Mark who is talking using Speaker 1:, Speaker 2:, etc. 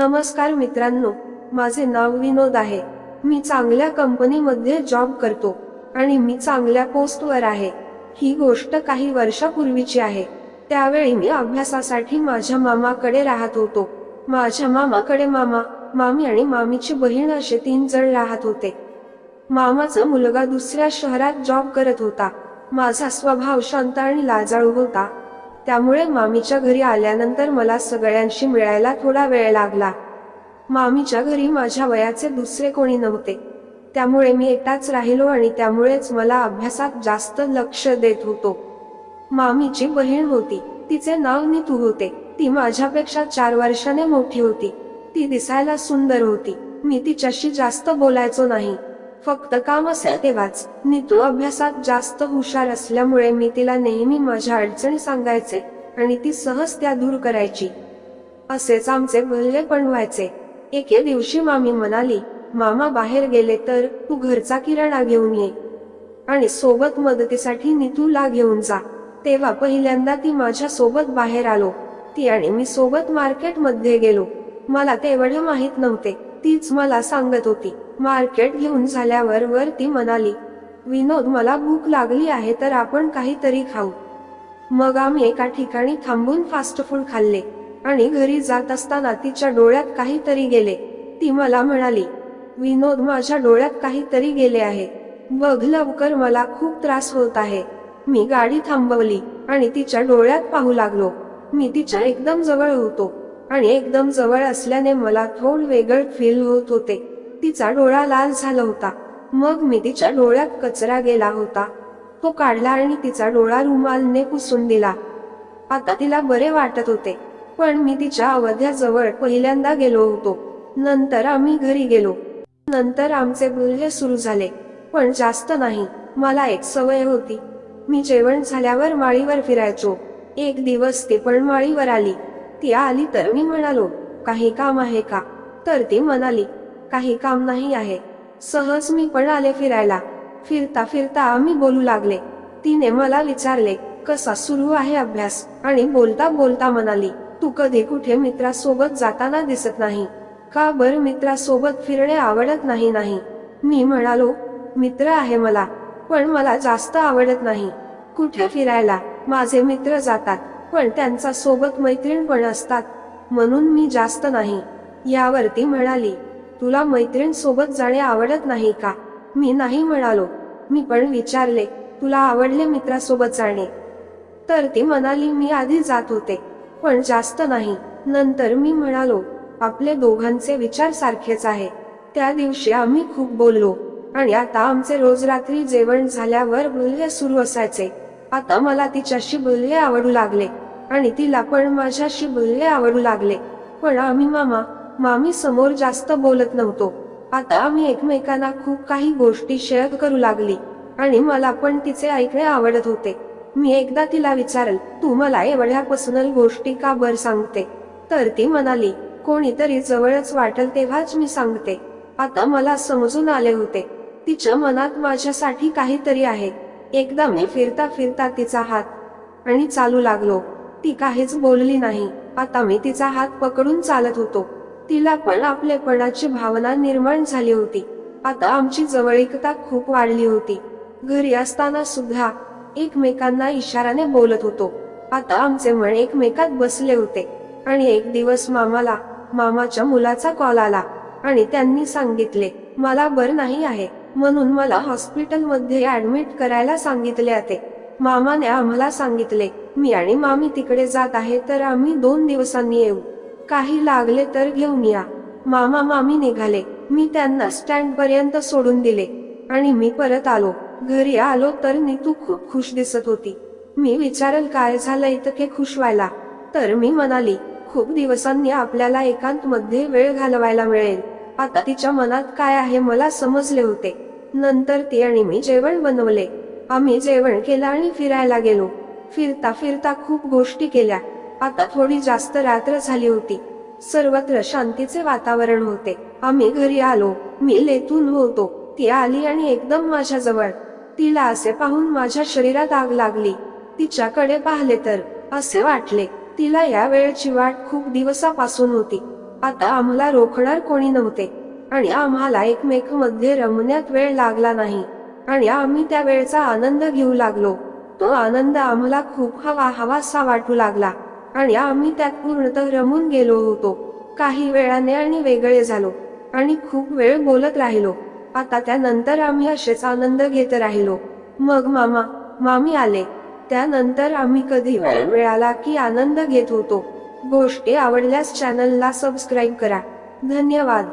Speaker 1: नमस्कार मित्रांनो माझे नाव विनोद आहे. मी चांगल्या कंपनीमध्ये जॉब करतो आणि मी चांगल्या पोस्टवर आहे. ही गोष्ट काही वर्षापूर्वीची आहे. त्यावेळी मी अभ्यासासाठी माझ्या मामाकडे राहत होतो. माझ्या मामाकडे मामा मामी आणि मामीची बहीण असे तीन जण राहत होते. मामाचा मुलगा दुसऱ्या शहरात जॉब करत होता. माझा स्वभाव शांत आणि लाजाळू होता. त्यामुळे मामीच्या घरी आल्यानंतर मला सगळ्यांशी मिळायला थोडा वेळ लागला. मामीच्या घरी माझ्या वयाचे दुसरे कोणी नव्हते. त्यामुळे मी एकटाच राहिलो आणि त्यामुळेच मला अभ्यासात जास्त लक्ष देत होतो. मामीची बहीण होती. तिचे नाव नितू होते. ती माझ्यापेक्षा चार वर्षाने मोठी होती. ती दिसायला सुंदर होती. मी तिच्याशी जास्त बोलायचो नाही. फक्त काम असेल तेव्हाच नीतू अभ्यासात जास्त हुशार असल्यामुळे मी तिला नेहमी माझ्या अडचणी सांगायचे आणि ती सहज त्या दूर करायची. असेच आमचे बोलले पण व्हायचे. एके दिवशी मामी म्हणाली मामा बाहेर गेले तर तू घरचा किराणा घेऊन ये. आणि सोबत मदतीसाठी नीतूला घेऊन जा. तेव्हा पहिल्यांदा ती माझ्या सोबत बाहेर आलो. ती आणि मी सोबत मार्केटमध्ये गेलो. मला तेवढे माहीत नव्हते. तीच मला सांगत होती. मार्केट घेऊन झाल्यावर वर ती म्हणाली विनोद मला भूक लागली आहे तर आपण काहीतरी खाऊ. मग आम्ही एका ठिकाणी थांबून फास्ट फूड खाल्ले आणि घरी जात असताना तिच्या डोळ्यात काहीतरी गेले. ती मला म्हणाली विनोद माझ्या डोळ्यात काहीतरी गेले आहे. बघ लवकर मला खूप त्रास होत आहे. मी गाडी थांबवली आणि तिच्या डोळ्यात पाहू लागलो. मी तिच्या एकदम जवळ होतो आणि एकदम जवळ असल्याने मला थोड वेगळ फील होत होते. तिचा डोळा लाल झाला होता. मग मी तिच्या डोळ्यात कचरा गेला होता. तो काढला आणि तिचा डोळा रुमालने पुसून दिला. आता तिला बरे वाटत होते पण मी तिच्या अवध्याजवळ पहिल्यांदा गेलो होतो. नंतर आम्ही घरी गेलो. नंतर आमचे बोलणे सुरू झाले पण जास्त नाही. मला एक सवय होती. मी जेवण झाल्यावर माळीवर फिरायचो. एक दिवस ती पण माळीवर आली. ती आली तर मी म्हणालो काही काम आहे का? तर ती म्हणाली काही काम नाही आहे. सहज मी पण आले फिरायला. फिरता फिरता आम्ही बोलू लागले. तिने मला विचारले कसा सुरू आहे अभ्यास? आणि बोलता बोलता म्हणाली तू कधी कुठे मित्रासोबत जाताना दिसत नाही. का बर मित्रासोबत फिरणे आवडत नाही नाही. मी म्हणालो मित्र आहे मला पण मला जास्त आवडत नाही. कुठे फिरायला? माझे मित्र जातात पण त्यांचा सोबत मैत्रीण पण असतात. म्हणून मी जास्त नाही. यावरती म्हणाली तुला मैत्रीण सोबत जाणे आवडत नाही का? मी नाही म्हणालो. मी पण विचारले तुला आवडले मित्रासोबत जाणे? तर ती म्हणाली मी आधी जात होते पण जास्त नाही. नंतर मी म्हणालो आपले दोघांचे विचार सारखेच आहे. त्या दिवशी आम्ही खूप बोललो. आणि आता आमचे रोज रात्री जेवण झाल्यावर बोलणे सुरू असायचे. आता मला तिच्याशी बोलणे आवडू लागले. आणि तिला पण माझ्याशी बोलणे आवडू लागले. पण आम्ही मामा मामी समोर जास्त बोलत नव्हतो. आता आम्ही एकमेकांना खूप काही गोष्टी शेअर करू लागली. आणि मला पण तिचे ऐकणे आवडत होते. मी एकदा तिला विचारल तू मला एवढ्या पर्सनल गोष्टी का बर सांगते? तर ती म्हणाली कोणीतरी जवळच वाटेल तेव्हाच मी सांगते. आता मला समजून आले होते. तिच्या मनात माझ्यासाठी काहीतरी आहे. एकदा मी फिरता फिरता तिचा हात आणि चालू लागलो. ती काहीच बोलली नाही. आता मी तिचा हात पकडून चालत होतो. तिला पण आपलेपणाची भावना निर्माण झाली होती. आता आमची जवळीकता खूप वाढली होती. घरी असताना सुद्धा एकमेकांना इशाराने बोलत होतो. आता आमचे मन एकमेकात बसले होते. आणि एक दिवस मामाला मामाच्या मुलाचा कॉल आला आणि त्यांनी सांगितले मला बर नाही आहे. म्हणून मला हॉस्पिटलमध्ये ऍडमिट करायला सांगितले होते. मामाने आम्हाला सांगितले मी आणि मामी तिकडे जात आहे तर आम्ही दोन दिवसांनी येऊ. काही लागले तर घेऊन या. मामा मामी निघाले. मी त्यांना स्टँड पर्यंत सोडून दिले. आणि मी परत आलो. घरी आलो तर नीतू खूप खुश दिसत होती. मी विचारल काय झालं इतके खुश व्हायला? तर मी म्हणाली खूप दिवसांनी आपल्याला एकांत मध्ये वेळ घालवायला मिळेल. आता तिच्या मनात काय आहे मला समजले होते. नंतर ती आणि मी जेवण बनवले. आम्ही जेवण केलं आणि फिरायला गेलो. फिरता फिरता खूप गोष्टी केल्या. आता थोडी जास्त रात्र झाली होती. सर्वत्र शांतीचे वातावरण होते. आम्ही घरी आलो. मी लेथून होतो. ती आली आणि एकदम माझ्याजवळ. तिला असे पाहून माझ्या शरीरात आग लागली. तिच्याकडे पाहिले तर असे वाटले तिला या वेळची वाट खूप दिवसापासून होती. आता आम्हाला रोखणार कोणी नव्हते. आणि आम्हाला एकमेकमध्ये रमण्यात वेळ लागला नाही. आणि आम्ही त्या वेळचा आनंद घेऊ लागलो. तो आनंद आम्हाला खूप हवा हवासा वाटू लागला. आणि आम्ही त्यात पूर्णतः रमून गेलो होतो. काही वेळाने आणि वेगळे झालो आणि खूप वेळ बोलत राहिलो. आता त्यानंतर आम्ही असेच आनंद घेत राहिलो. मग मामा मामी आले. त्यानंतर आम्ही कधी वेळ मिळाला की आनंद घेत होतो. गोष्टी आवडल्यास चॅनलला सबस्क्राईब करा. धन्यवाद.